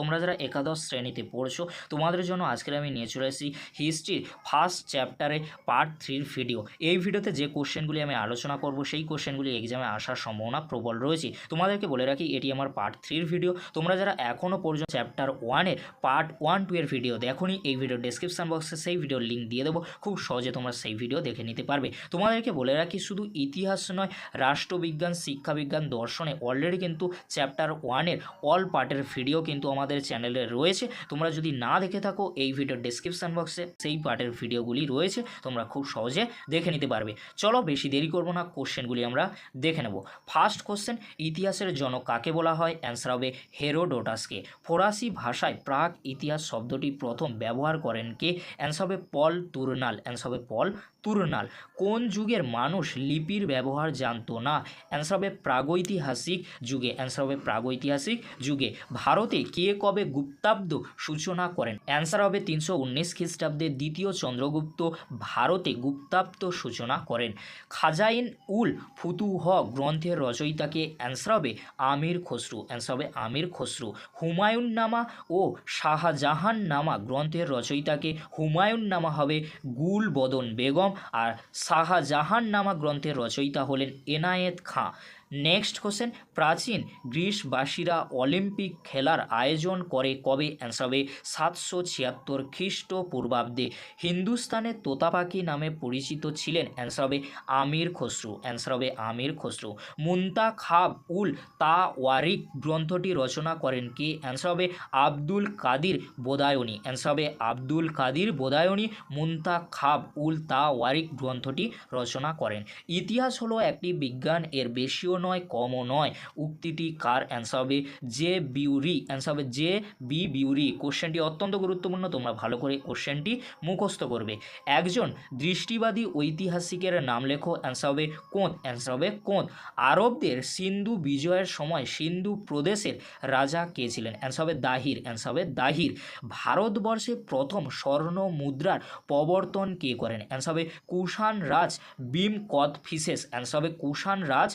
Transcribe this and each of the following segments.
তোমরা যারা একাদশ শ্রেণীতে পড়ছো, তোমাদের জন্য আজকের আমি নিয়ে চলে এসেছি হিস্ট্রির ফার্স্ট চ্যাপ্টারে পার্ট থ্রির ভিডিও এই ভিডিওতে যে কোশ্চেনগুলি আমি আলোচনা করব, সেই কোশ্চেনগুলি এক্সামে আসার সম্ভাবনা প্রবল রয়েছে। তোমাদেরকে বলে রাখি, এটি আমার পার্ট থ্রির ভিডিও তোমরা যারা এখনও পর্যন্ত চ্যাপ্টার ওয়ানের পার্ট ওয়ান টু এর ভিডিও দেখোনি, এই ভিডিও ডেসক্রিপশন বক্সে সেই ভিডিওর লিঙ্ক দিয়ে দেবো। খুব সহজে তোমরা সেই ভিডিও দেখে নিতে পারবে। তোমাদেরকে বলে রাখি, শুধু ইতিহাস নয়, রাষ্ট্রবিজ্ঞান, শিক্ষাবিজ্ঞান, দর্শনে অলরেডি কিন্তু চ্যাপ্টার ওয়ানের অল পার্টের ভিডিও কিন্তু আমাদের চ্যানেলে রয়েছে। তোমরা যদি না দেখে থাকো, এই ভিডিওর ডেসক্রিপশন বক্সে সেই পার্টের ভিডিওগুলি রয়েছে, তোমরা খুব সহজে দেখে নিতে পারবে। চলো বেশি দেরি করব না কোশ্চেনগুলি আমরা দেখে নেব। ফার্স্ট কোশ্চেন ইতিহাসের জনক কাকে বলা হয়? অ্যান্সার হবে হেরোডোটাসকে। ফরাসি ভাষায় প্রাক ইতিহাস শব্দটি প্রথম ব্যবহার করেন কে? অ্যান্সার হবে পল তুরনাল। অ্যান্সার হবে পল তুরনাল কোন যুগের মানুষ লিপির ব্যবহার জানতো না? অ্যান্সার হবে প্রাগৈতিহাসিক যুগে। অ্যান্সার হবে প্রাগৈতিহাসিক যুগে। ভারতে কে কবে গুপ্তাব্দ সূচনা করেন? অ্যান্সার হবে তিনশো উনিশ খ্রিস্টাব্দে দ্বিতীয় চন্দ্রগুপ্ত ভারতে গুপ্তাব্দ সূচনা করেন। খাজাইন উল ফুতুহ গ্রন্থের রচয়িতাকে অ্যান্সার হবে আমির খসরু। অ্যান্সার হবে আমির খসরু। হুমায়ুন নামা ও শাহজাহান নামা গ্রন্থের রচয়িতাকে হুমায়ুন নামা হবে গুল বদন বেগম। আর শাহজাহান নামা গ্রন্থের রচয়িতা হলেন এনায়েত খাঁ। নেক্সট কোশ্চেন প্রাচীন গ্রীসবাসীরা অলিম্পিক খেলার আয়োজন করে কবে? অ্যান্সার হবে সাতশো ছিয়াত্তর খ্রিস্টপূর্বাব্দে। হিন্দুস্তানের তোতাপাখি নামে পরিচিত ছিলেন। অ্যান্সার হবে আমির খসরু। অ্যান্সার হবে আমির খসরু। মুন্তা খাব উল তা ওয়ারিক গ্রন্থটি রচনা করেন কে? অ্যান্সার হবে আব্দুল কাদির বোদায়নী। অ্যান্সার হবে আব্দুল কাদির বোদায়নী। মুন্তা খাব উল তা ওয়ারিক গ্রন্থটি রচনা করেন। ইতিহাস হলো একটি বিজ্ঞান এর বেশিও নয়, কমও নয়। উক্তিটি কার অ্যান্সার হবে? জে বিউরি অ্যান্সার হবে জে বি বিউরি। কোশ্চেনটি অত্যন্ত গুরুত্বপূর্ণ, তোমরা ভালো করে কোশ্চেনটি মুখস্থ করবে। একজন দৃষ্টিবাদী ঐতিহাসিকের নাম লেখো অ্যান্সার হবে কোন অ্যান্সার হবে কোন আরবদের সিন্ধু বিজয়ের সময় সিন্ধু প্রদেশের রাজা কে ছিলেন? অ্যান্সার হবে দাহির অ্যান্সার হবে দাহির। ভারতবর্ষে প্রথম স্বর্ণ মুদ্রার প্রবর্তন কে করেন? অ্যান্সার হবে কুষাণ রাজ বিম কদ ফিসেস অ্যান্সার হবে কুষাণ রাজ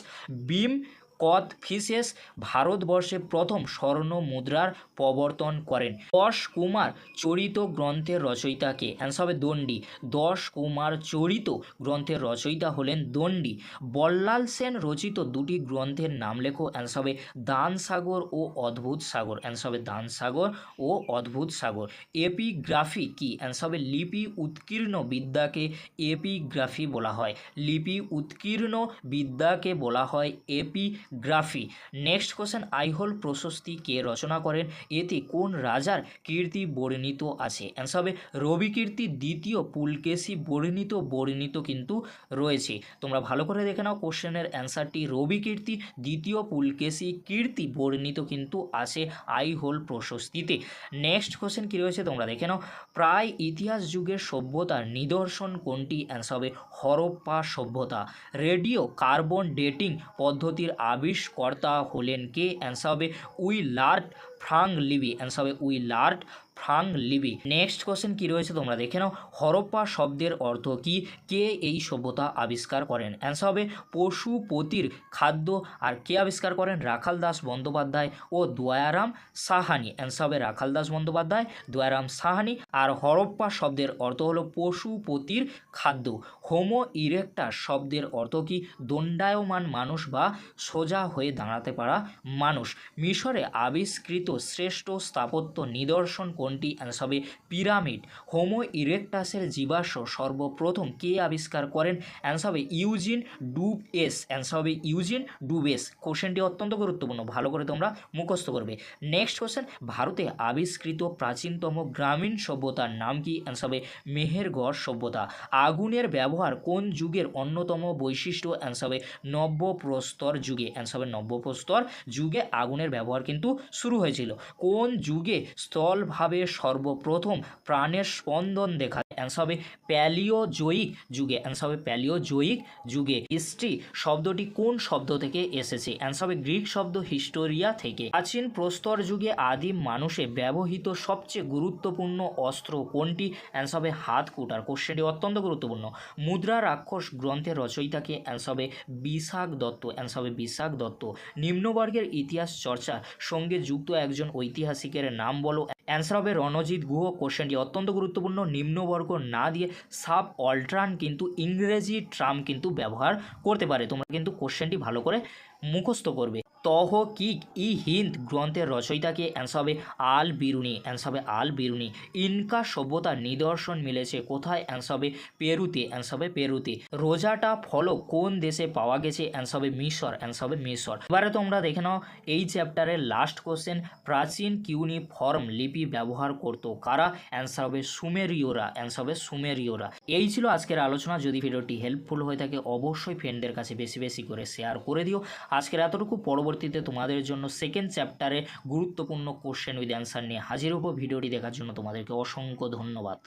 বিম কদ ফিসেস ভারতবর্ষে প্রথম স্বর্ণ মুদ্রার প্রবর্তন করেন। দশ কুমার চরিত গ্রন্থের রচয়িতাকে। অ্যান্সার হবে দণ্ডী। দশ কুমার চরিত গ্রন্থের রচয়িতা হলেন দণ্ডী। বল্লাল সেন রচিত দুটি গ্রন্থের নাম লেখো। অ্যান্সার হবে দান সাগর ও অদ্ভুত সাগর। অ্যান্সার হবে দান সাগর ও অদ্ভুত সাগর। এপিগ্রাফি কি? অ্যান্সার হবে লিপি উৎকীর্ণ বিদ্যাকে এপিগ্রাফি বলা হয়। লিপি উৎকীর্ণ বিদ্যাকে বলা হয় এপিগ্রাফি নেক্সট কোশ্চেন আইহোল প্রশস্তি কে রচনা করেন? এতে কোন রাজার কীর্তি বর্ণিত আছে? অ্যান্সার হবে, রবি কীর্তি দ্বিতীয়, পুলকেশী বর্ণিত বর্ণিত কিন্তু রয়েছে। তোমরা ভালো করে দেখে নাও কোশ্চেনের অ্যান্সারটি রবি কীর্তি দ্বিতীয়, পুলকেশী কীর্তি বর্ণিত কিন্তু আছে আইহোল প্রশস্তিতে। নেক্সট কোশ্চেন কী রয়েছে তোমরা দেখে নাও। প্রায় ইতিহাস যুগের সভ্যতার নিদর্শন কোনটি? অ্যান্সার হবে, হরপ্পা সভ্যতা। রেডিও কার্বন ডেটিং পদ্ধতির আবিষ্কর্তা হলেন কে? অ্যান্সার হবে Willard Frank Libby. Answer হবে উই ফ্রাং লিবি। নেক্সট কোশ্চেন কী রয়েছে তোমরা দেখে নাও। হরপ্পা শব্দের অর্থ কি? কে এই সভ্যতা আবিষ্কার করেন? অ্যান্সার হবে পশুপতির খাদ্য আর কে আবিষ্কার করেন? রাখাল দাস বন্দ্যোপাধ্যায় ও দয়ারাম সাহানি। অ্যান্সার হবে রাখাল দাস বন্দ্যোপাধ্যায় দয়ারাম সাহানি। আর হরপ্পা শব্দের অর্থ হলো পশুপতির খাদ্য। হোমো ইরেক্টা শব্দের অর্থ কি? দণ্ডায়মান মানুষ বা সোজা হয়ে দাঁড়াতে পারা মানুষ। মিশরে আবিষ্কৃত শ্রেষ্ঠ স্থাপত্য নিদর্শন কোনটি অ্যান্সার হবে পিরামিড। হোমো ইরেক্টাসের জীবাশ্ম সর্বপ্রথম কে আবিষ্কার করেন? অ্যান্সার হবে ইউজিন ডুব এস অ্যান্সার হবে ইউজিন ডুবেস কোশ্চেনটি অত্যন্ত গুরুত্বপূর্ণ। ভালো করে তোমরা মুখস্থ করবে। Next question. ভারতে আবিষ্কৃত প্রাচীনতম গ্রামীণ সভ্যতার নাম কি? অ্যান্সার হবে মেহেরগড় সভ্যতা। আগুনের ব্যবহার কোন যুগের অন্যতম বৈশিষ্ট্য? অ্যান্সার হবে নব্যপ্রস্তর যুগে। অ্যান্সার হবে নব্যপ্রস্তর যুগে আগুনের ব্যবহার কিন্তু শুরু হয়েছিল। কোন যুগে স্থলভাবে সর্বপ্রথম প্রাণের স্পন্দন দেখা অ্যান্সার হবে প্যালিওজয়িক যুগে অ্যান্সার হবে প্যালিওজয়িক যুগে হিস্ট্রি শব্দটি কোন শব্দ থেকে এসেছে? অ্যান্সার হবে গ্রিক শব্দ হিস্টোরিয়া থেকে। প্রাচীন প্রস্তর যুগে আদিম মানুষে ব্যবহৃত সবচেয়ে গুরুত্বপূর্ণ অস্ত্র কোনটি? অ্যান্সার হবে হাত কুটার কোশ্চেনটি অত্যন্ত গুরুত্বপূর্ণ। মুদ্রা রাক্ষস গ্রন্থের রচয়িতাকে অ্যান্সার হবে বিশাখ দত্ত অ্যান্সার হবে বিশাখ দত্ত। নিম্নবর্গের ইতিহাস চর্চা সঙ্গে যুক্ত একজন ঐতিহাসিকের নাম বলো। অ্যান্সার রণজিৎ গুহ কোশ্চেনটি অত্যন্ত গুরুত্বপূর্ণ, নিম্নবর্গ না দিয়ে সাব অল্ট্রান কিন্তু ইংরেজি ট্রাম কিন্তু ব্যবহার করতে পারে। তোমরা কিন্তু কোশ্চেনটি ভালো করে মুখস্থ করবে। তহ কিক ই হিন্দ গ্রন্থের রচয়িতাকে অ্যান্সার হবে আল বিরুনি অ্যান্সার হবে আল বিরুনি। ইনকা সভ্যতার নিদর্শন মিলেছে কোথায়? অ্যান্সার হবে পেরুতে অ্যান্সার হবে পেরুতে। রোজাটা ফলক কোন দেশে পাওয়া গেছে? অ্যান্সার হবে মিশর অ্যান্সার হবে মিশর। এবারে তোমরা দেখে নাও, এই চ্যাপ্টারের লাস্ট কোশ্চেন প্রাচীন কিউনিফর্ম লিপি ব্যবহার করতো কারা? অ্যান্সার হবে সুমেরীয়রা অ্যান্সার হবে সুমেরীয়রা। এই ছিল আজকের আলোচনা। যদি ভিডিওটি হেল্পফুল হয়ে থাকে, অবশ্যই ফ্রেন্ডদের কাছে বেশি বেশি করে শেয়ার করে দিও। আজকের এতটুকু পরবর্তীতে তোমাদের জন্য সেকেন্ড চ্যাপ্টারে গুরুত্বপূর্ণ কোশ্চেন উইথ অ্যান্সার নিয়ে হাজির হব। ভিডিওটি দেখার জন্য তোমাদেরকে অসংখ্য ধন্যবাদ।